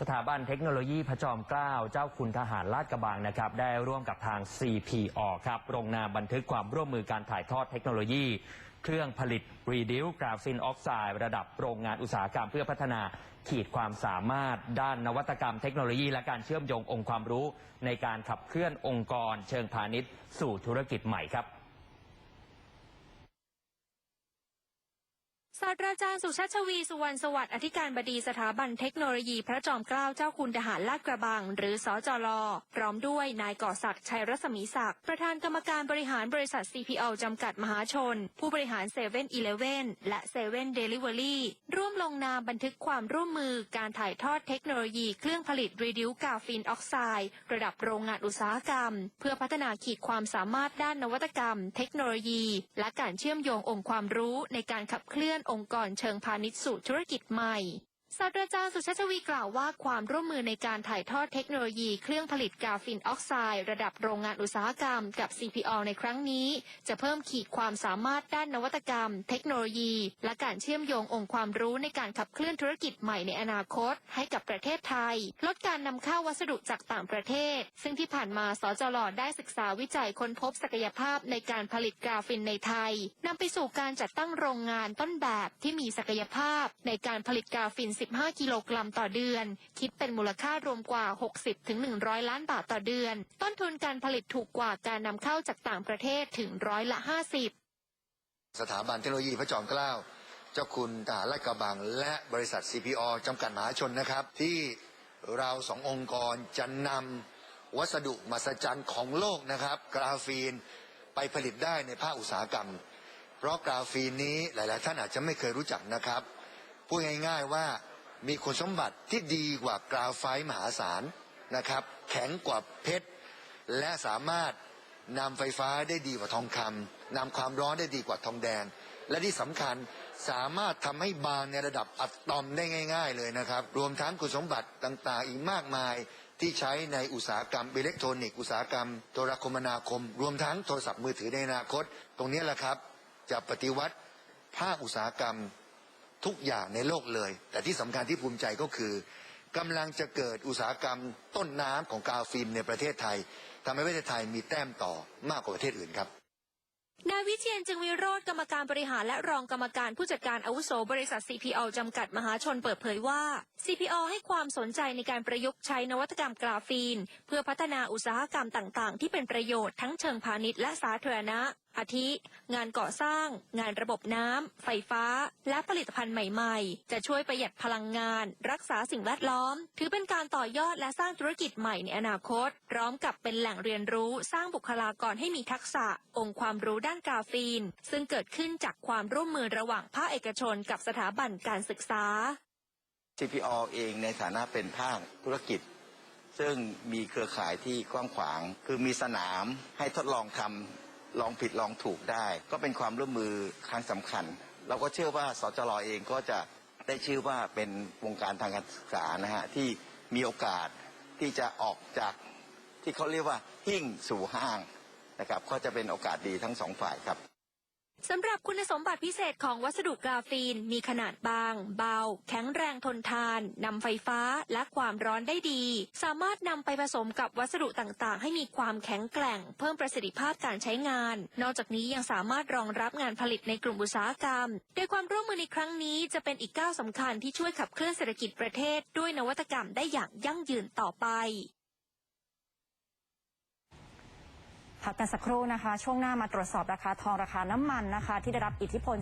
สถาบันเทคโนโลยีพระจอมเกล้าเจ้าคุณทหารลาดกระบังนะครับ ได้ร่วมกับทาง CPO ครับลงนามบันทึกความร่วมมือการถ่ายทอดเทคโนโลยี เครื่องผลิต Reduce Graphene Oxide ระดับโรงงานอุตสาหกรรมเพื่อพัฒนาขีดความสามารถ ด้านนวัตกรรมเทคโนโลยี และการเชื่อมโยงองค์ความรู้ ในการขับเคลื่อนองค์กร เชิงพาณิชย์ สู่ธุรกิจใหม่ครับ ศาสตราจารย์สุชาติชวีสุวรรณสวัสดิ์อธิการบดีสถาบันเทคโนโลยีพระจอมเกล้าเจ้าคุณทหารลาดกระบัง หรือสจลพร้อมด้วยนายก่อศักดิ์ชัยรัศมีศักดิ์ประธานกรรมการบริหารบริษัท CPO จำกัดมหาชน ผู้บริหาร7 e เ e ่ e อและ7 e เ e ่ e เ Delivery ร่วมลงนามบันทึกความร่วมมือการถ่ายทอดเทคโนโลยีเครื่องผลิต Reduce Graphene Oxide ระดับโรงงานอุตสาหกรรม เพื่อพัฒนาขีดความสามารถด้านนวัตกรรม เทคโนโลยี และการเชื่อมโยงองค์ความรู้ในการขับเคลื่อนองค์กรเชิงพาณิชย์สู่ธุรกิจใหม่ ศาสตราจารย์สุชาติชวีกล่าวว่าความร่วมมือในการถ่ายทอดเทคโนโลยีเครื่องผลิตกาฟินออกไซด์ระดับโรงงานอุตสาหกรรมกับ CPO ในครั้งนี้ จะเพิ่มขีดความสามารถด้านนวัตกรรม เทคโนโลยี และการเชื่อมโยงองค์ความรู้ในการขับเคลื่อนธุรกิจใหม่ในอนาคต ให้กับประเทศไทย ลดการนำเข้าวัสดุจากต่างประเทศ ซึ่งที่ผ่านมาสจลได้ศึกษาวิจัยค้นพบศักยภาพในการผลิตกาฟินในไทยนำไปสู่การจัดตั้งโรงงานต้นแบบที่มีศักยภาพในการผลิตกาฟิน15กิโลกรัมต่อเดือน คิดเป็นมูลค่ารวมกว่า 60-100 ล้านบาทต่อเดือน ต้นทุนการผลิตถูกกว่าการนำเข้าจากต่างประเทศถึงร้อยละ 50 สถาบันเทคโนโลยีพระจอมเกล้า เจ้าคุณทหารลาดกระบัง และบริษัท CPO จำกัดมหาชนนะครับ ที่เราสององค์กรจะนำวัสดุมหัศจรรย์ของโลกนะครับ กราฟีนไปผลิตได้ในภาคอุตสาหกรรม เพราะกราฟีนนี้หลาย ๆ ท่านอาจจะไม่เคยรู้จักนะครับ พูดง่าย ๆ ว่า มีคุณสมบัติที่ดีกว่ากราไฟมหาศาลนะครับ แข็งกว่าเพชร และสามารถนำไฟฟ้าได้ดีกว่าทองคำนำความร้อนได้ดีกว่าทองแดง และที่สำคัญสามารถทำให้บางในระดับอะตอมได้ง่าย ๆ เลยนะครับ รวมทั้งคุณสมบัติต่างๆ อีกมากมายที่ใช้ในอุตสาหกรรมอิเล็กทรอนิกส์อุตสาหกรรมโทรคมนาคม รวมทั้งโทรศัพท์มือถือในอนาคต ตรงนี้แหละครับ จะปฏิวัติภาคอุตสาหกรรม ทุกอย่างในโลกเลย แต่ที่สำคัญที่ภูมิใจก็คือกำลังจะเกิดอุตสาหกรรมต้นน้ำของกาฟิล์มในประเทศไทยทำให้ประเทศไทยมีแต้มต่อมากกว่าประเทศอื่นครับนายวิเชียนจึงวิโรธกรรมการบริหารและรองกรรมการผู้จัดการอาวุโสบริษัท CPO จำกัดมหาชนเปิดเผยว่า CPO ให้ความสนใจในการประยุกต์ใช้นวัตกรรมกราฟีน เพื่อพัฒนาอุตสาหกรรมต่าง ๆ ที่เป็นประโยชน์ทั้งเชิงพาณิชย์และสาธารณะ อาทิ งานก่อสร้าง งานระบบน้ำ ไฟฟ้า และผลิตภัณฑ์ใหม่ๆ จะช่วยประหยัดพลังงาน รักษาสิ่งแวดล้อม ถือเป็นการต่อยอดและสร้างธุรกิจใหม่ในอนาคต พร้อมกับเป็นแหล่งเรียนรู้ สร้างบุคลากรให้มีทักษะ องค์ความรู้ด้านกาฟีน ซึ่งเกิดขึ้นจากความร่วมมือระหว่างภาคเอกชน กับสถาบันการศึกษา CPO เองในฐานะเป็นภาคธุรกิจ ซึ่งมีเครือข่ายที่กว้างขวาง คือมีสนามให้ทดลองทำ ลองผิดลองถูกได้ ก็เป็นความร่วมมือครั้งสำคัญ เราก็เชื่อว่าสจรเองก็จะได้ชื่อว่าเป็นวงการทางการศึกษานะฮะที่มีโอกาสที่จะออกจากที่เขาเรียกว่าหิ่งสู่ห้างนะครับก็จะเป็นโอกาสดีทั้งสองฝ่ายครับ สำหรับคุณสมบัติพิเศษของวัสดุกราฟีน มีขนาดบาง เบา แข็งแรงทนทานนำไฟฟ้าและความร้อนได้ดี สามารถนำไปผสมกับวัสดุต่างๆ ให้มีความแข็งแกร่ง เพิ่มประสิทธิภาพการใช้งาน นอกจากนี้ยังสามารถรองรับงานผลิตในกลุ่มอุตสาหกรรม โดยความร่วมมือในครั้งนี้จะเป็นอีกก้าวสำคัญที่ช่วยขับเคลื่อนเศรษฐกิจประเทศด้วยนวัตกรรมได้อย่างยั่งยืนต่อไป พักกันสักครู่นะคะ ช่วงหน้ามาตรวจสอบราคาทองราคาน้ำมันนะคะ ที่ได้รับอิทธิพล